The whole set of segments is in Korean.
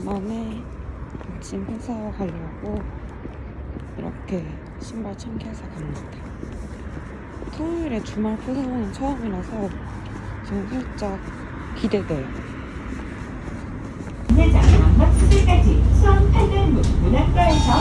오랜만에 아침 회사 가려고 이렇게 신발 챙겨서 갑니다. 토요일에 주말 회사는 처음이라서 지금 살짝 기대돼요. 문학과에서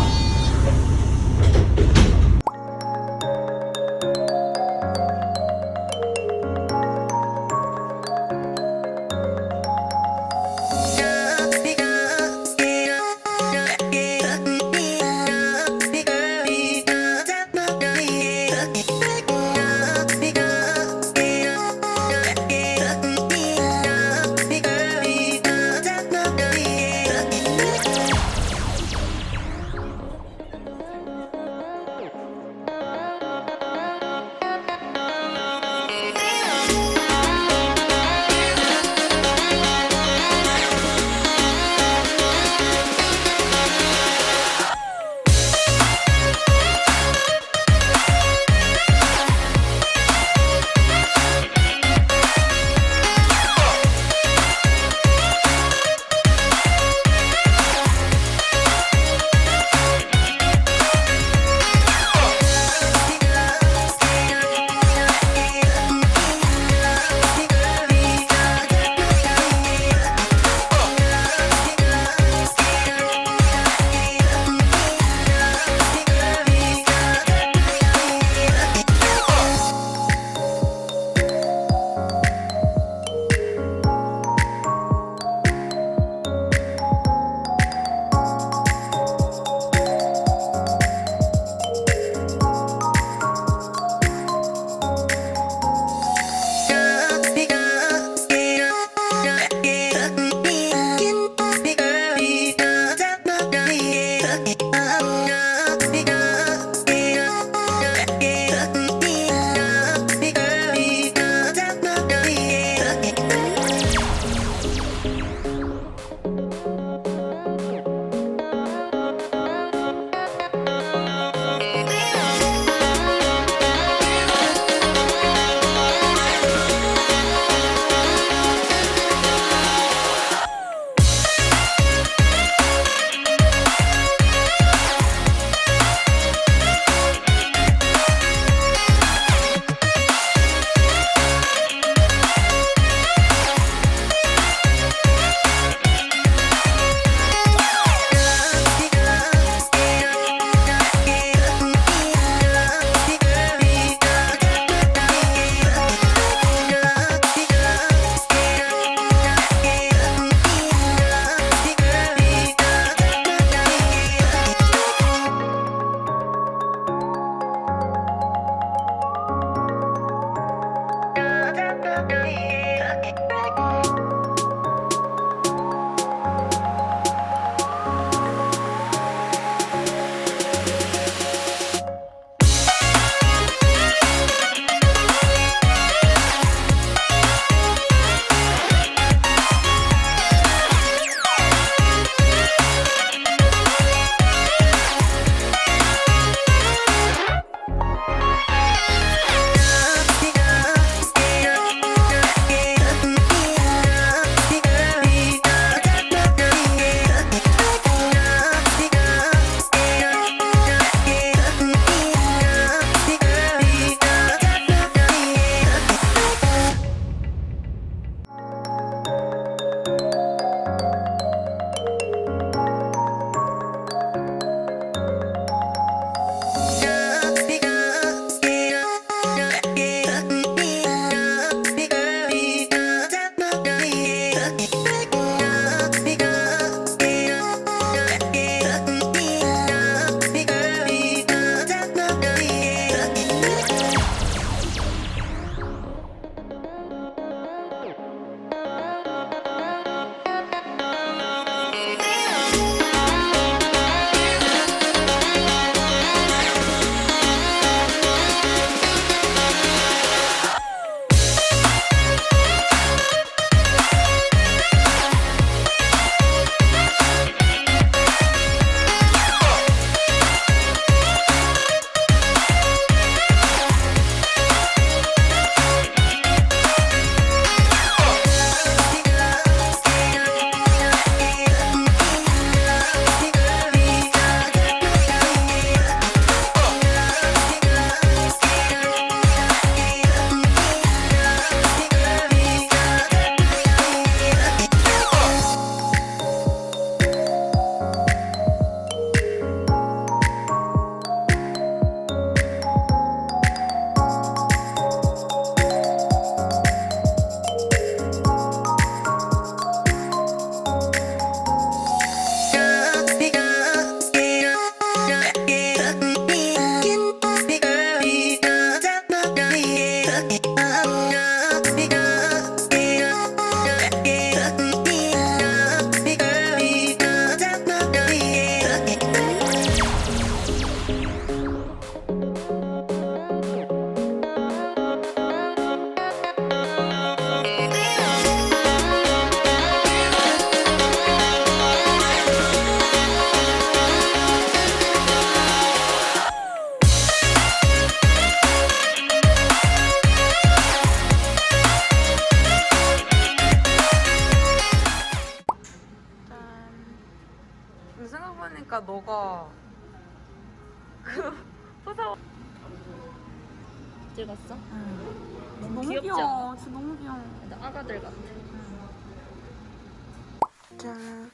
짠.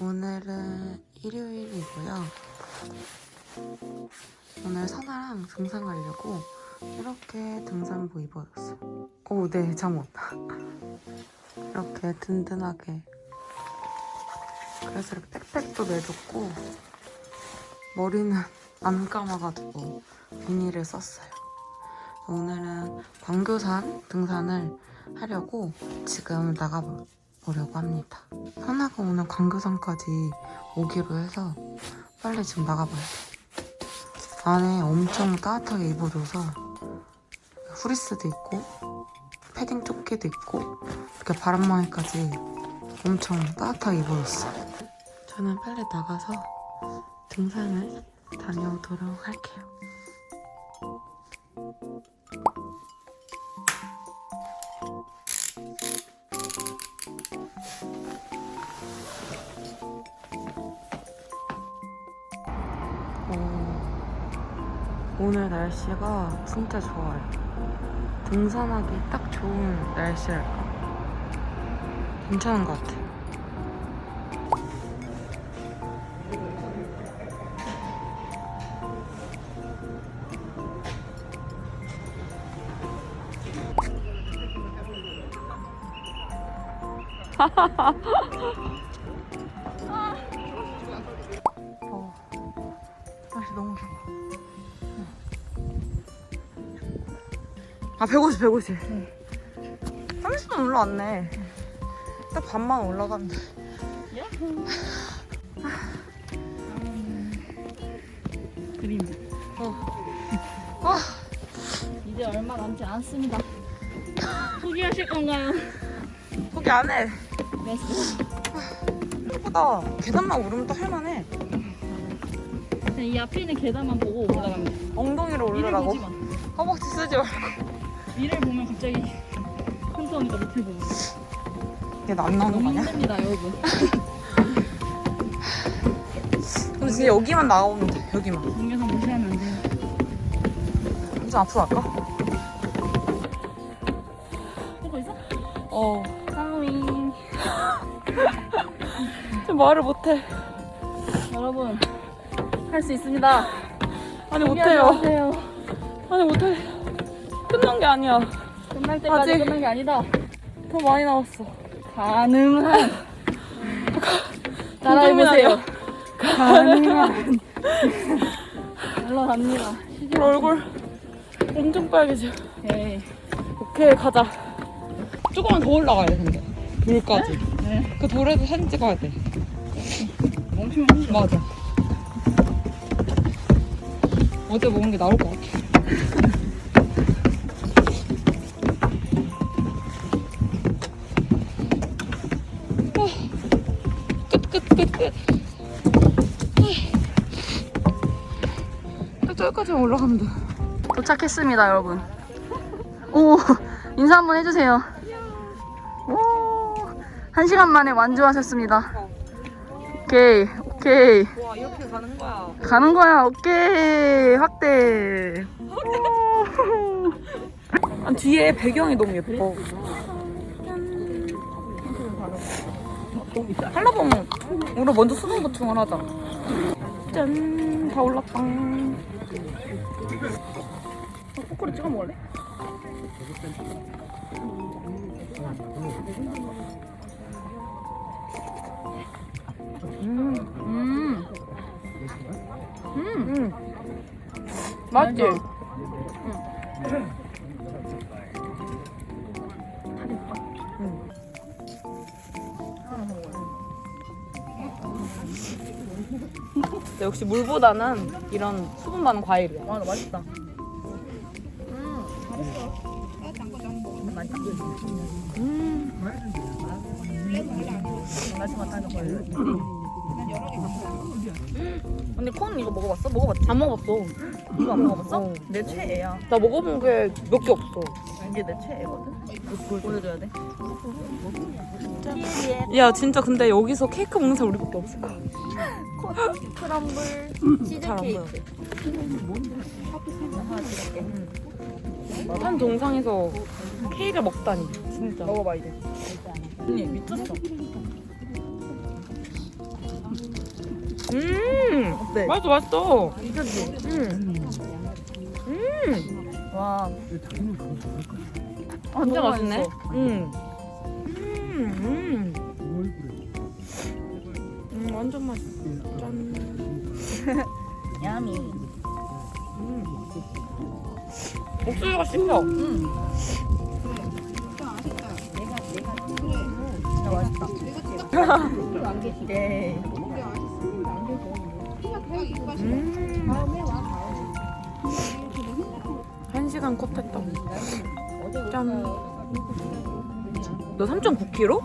오늘은 일요일이고요. 오늘 선아랑 등산 가려고 이렇게 등산복 입어줬어요. 오, 네, 잠옷. 이렇게 든든하게. 그래서 이렇게 백팩도 내줬고, 머리는 안 감아가지고 비닐을 썼어요. 오늘은 광교산 등산을 하려고 지금 나가 보려고 합니다. 선아가 오늘 광교산까지 오기로 해서 빨리 지금 나가봐야 돼. 안에 엄청 따뜻하게 입어줘서 후리스도 있고 패딩 조끼도 있고 이렇게 바람막이까지 엄청 따뜻하게 입어줬어요. 저는 빨리 나가서 등산을 다녀오도록 할게요. 날씨가 진짜 좋아요. 등산하기 딱 좋은 날씨랄까? 괜찮은 것 같아. 어, 아, 150, 150. 30분 올라왔네. 딱 반만 올라갔는데. 그림. 아, 이제 얼마 남지 않았습니다. 포기하실 건가요? 포기 안 해. 됐어. 예쁘다. 계단만 오르면 또 할만해. 그냥 이 앞에 있는 계단만 보고 올라가면 돼. 엉덩이로. 보지 마. 허벅지 쓰지 말고. 위를 보면 갑자기 혼자오니까 밑을 보고. 얘안 나오는 거 너무 아니야? 힘듭니다, 여러분. 근데 진짜 여기만 나오면 돼. 여기만. 동영상 무시하면 안 돼요. 좀 앞으로 갈까? 보고 있어? 어. 하윙. 좀 말을 못해. 여러분, 할 수 있습니다. 아니, 못해요. 마세요. 아니, 못해. 끝난 게 아니야. 끝날 때까지 아직- 끝난 게 아니다. 더 많이 남았어. 가능한. 따라해보세요. 가능한. 올라갑니다. 우리 얼굴 엄청 빨개져. 오케이. 오케이, 가자. 조금만 더 올라가야 돼, 근데. 돌까지. 네. 그 돌에도 사진 찍어야 돼. 멈추면 힘들어. 맞아. 어제 먹은 게 나올 것 같아. 끝, 끝, 끝, 끝. 딱 저기까지만 올라가면 돼. 도착했습니다, 여러분. 오, 인사 한번 해주세요. 오, 한 시간 만에 완주하셨습니다. 오케이, 오케이. 와, 이렇게 가는 거야. 가는 거야, 오케이. 확대. 아, 뒤에 배경이 너무 예뻐. 한라봉 우리 먼저 수능 보충을 하자. 짠, 다 올랐다. 포크를 찍어 먹을래? 음, 음. 음. 음. 맛있지? 근데 역시 물보다는 이런 수분 많은 과일이야. 와, 나 맛있다. 음. 맛이 많다는 거예요. 근데 콘 이거 먹어봤어? 먹어봤지? 안 먹어봤어. 이거 안 먹어봤어? 내 최애야. 나 먹어본 게 몇 개 없어. 이게 내 최애거든. 보여줘야 돼. 야 진짜 근데 여기서 케이크 먹는 사람 우리밖에 없을 거야. 크럼블 치즈 잘안 케이크. 한 동상에서 케이크를 먹다니 진짜. 먹어봐 이제. 언니 미쳤어. 음 어때? 맛있어 맛있어. 미쳤지? 음. 음 와. 아, 진짜 너무 맛있네. 맛있어. 음. 음. 음 완전 맛있어. 짠. 야미. 음. 옥수수가 씹혀. 음. 진짜 맛있다. 예. 음. 한 시간 컷 했다. 짠. 너 3.9kg?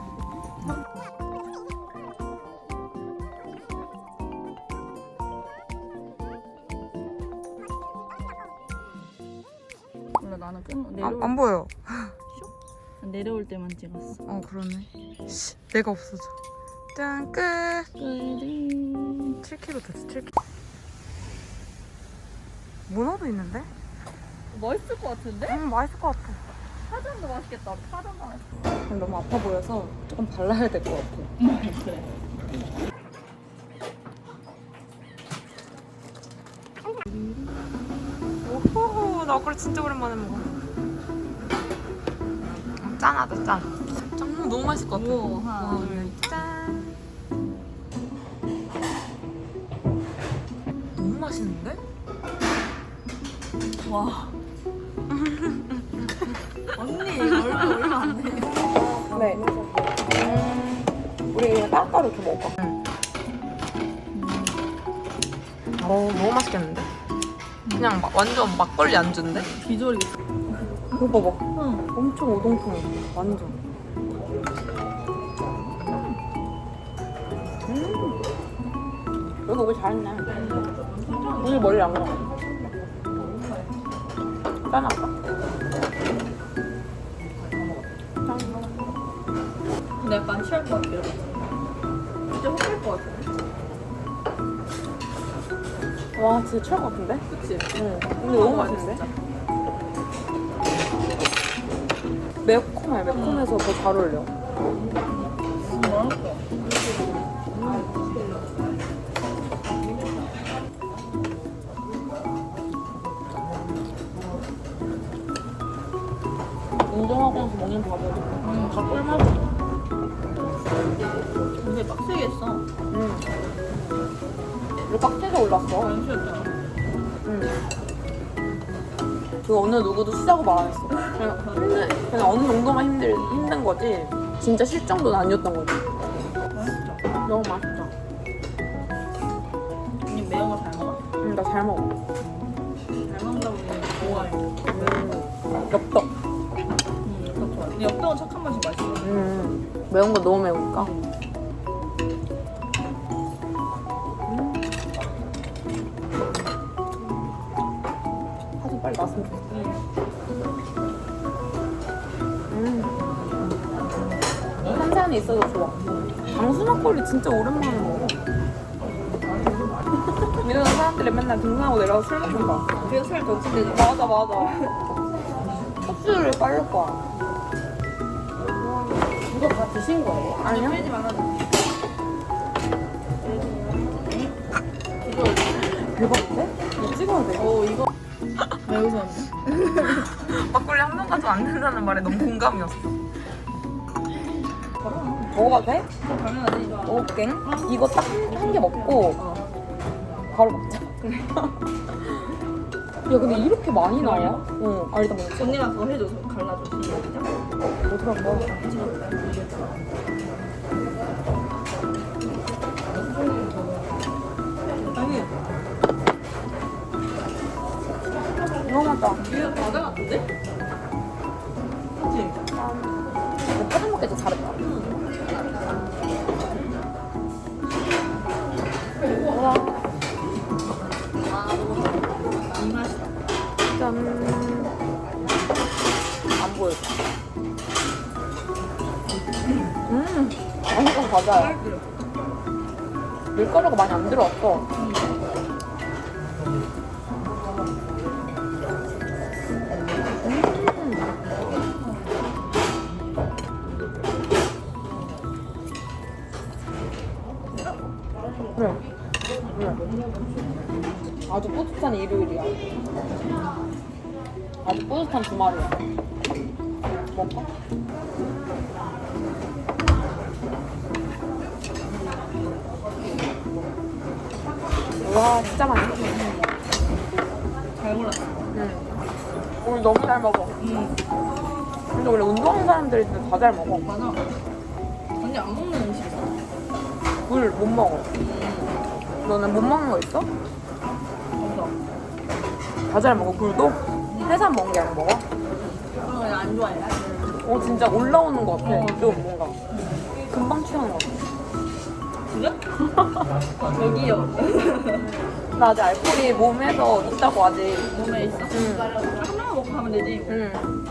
원래 나는 끝 안, 내려올, 안 보여. 내려올 때만 찍었어. 어 그러네. 씨, 내가 없어져. 짠 끝. 끄링. 7kg 됐어. 7kg. 문어도 있는데? 맛있을 것 같은데? 음 맛있을 것 같아. 파전도 맛있겠다. 파전도 맛있어. 너무 아파 보여서 조금 발라야 될 것 같아. 그래. 오호 나 그걸 진짜 오랜만에 먹어. 어, 짠하다 짠. 짠 너무 맛있을 것 같아. 오, 하나, 어, 둘. 맛있는데? 와. 언니 얼굴 얼마 안 돼. 네. 음, 우리 따로따로 이렇게 먹을까? 응. 어, 너무 맛있겠는데? 그냥 막 완전 막걸리 안주인데? 비주얼이. 이거 봐봐. 응. 엄청 오동통해. 완전. 음. 여기 오길 잘했네. 오늘 멀리 안 가. 짠 아까. 근데 약간 취할 것 같아요. 진짜 혹할 것 같아. 와, 진짜 취할 것 같은데? 그치? 응. 근데 너무 맛있는데? 매콤해. 매콤해서 더 잘 어울려. 먹는 밥은 음, 다 꿀맛이야. 근데 빡세게 했어. 응. 이거 빡세게 올랐어. 연수였잖아. 응. 그 어느 누구도 쉬자고 말 안 했어. 그냥 힘들, 그냥 어느 정도만 힘들, 힘든 거지. 진짜 쉴 정도는 아니었던 거지. 맛있죠? 너무 맛있다. 언니 매운 거 잘 먹어? 응, 나 잘 먹어. 잘 먹는다고 우리 좋아해. 음. 엽떡. 음. 근데 엽떡은 착한 맛이 맛있어. 음. 매운 거 너무. 사진 빨리 났으면 좋겠어. 음. 한산이 있어서 좋아. 방수 막걸리 진짜 오랜만에 먹어. 이러는 사람들이 맨날 등산하고 내려가서 술 먹는다. 그래서 살 찐대지. 맞아 맞아. 흡수를 빨릴 거야. 이거 다 드신 거예요? 아니요? 빼지 말아줘. 대박인데? 이거 찍어야 돼. 어, 이거. 왜 웃었는데? 막걸리 한 번 가도 안 된다는 말에 너무 공감이었어. 먹어봐도 돼? 당연하지. 먹을게. 이거 딱 한 개 먹고 바로 먹자. 야 근데 이렇게 많이 나와? 응. 아 일단 먹자. 언니랑 그거 해줘. 갈라줘. 어떡할 거야? 너무 맛있다. 이거 과자 같은데? 그치? 너 파전 먹기 진짜 잘했다. 과자야. 밀가루가 많이 안 들어왔어. 그래. 그래. 아주 뿌듯한 일요일이야. 아주 뿌듯한 주말이야. 진짜 맛있어. 잘 골랐어. 응. 오늘 너무 잘 먹어. 응. 근데 원래 운동하는 사람들이 다잘 먹어. 맞아. 언니 안 먹는 음식 있어? 물 못 먹어. 너는 못 먹는 거 있어? 없어. 다 잘 먹어. 굴도? 해산 먹는 게 안 먹어? 그런 거안 좋아해. 어 진짜 올라오는 거 같아. 어. 좀 뭔가 금방 취하는 거 같아. 저기요. 나 아직 알코올이 몸에서 있다고 아직. 몸에 있어? 응. 하나만 먹고 가면 되지. 응.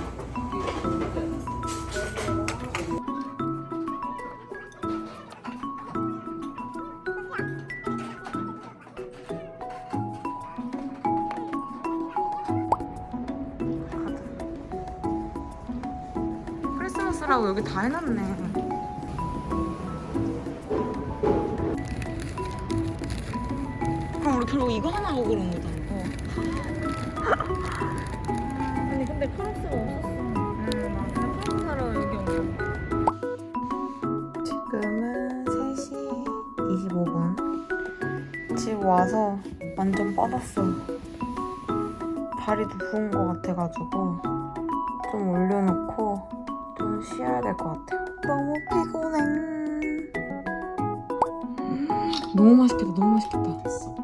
크리스마스라고 여기 다 해놨네. 결국 이거 하나 하고 그런 거잖아. 아니 근데 크로스가 없었어. 음, 나 크로스 사러 여기 온 거. 지금은 3시 25분. 집 와서 완전 뻗었어. 다리도 부은 것 같아가지고 좀 올려놓고 좀 쉬어야 될 것 같아요. 너무 피곤해. 너무 맛있겠다, 너무 맛있겠다.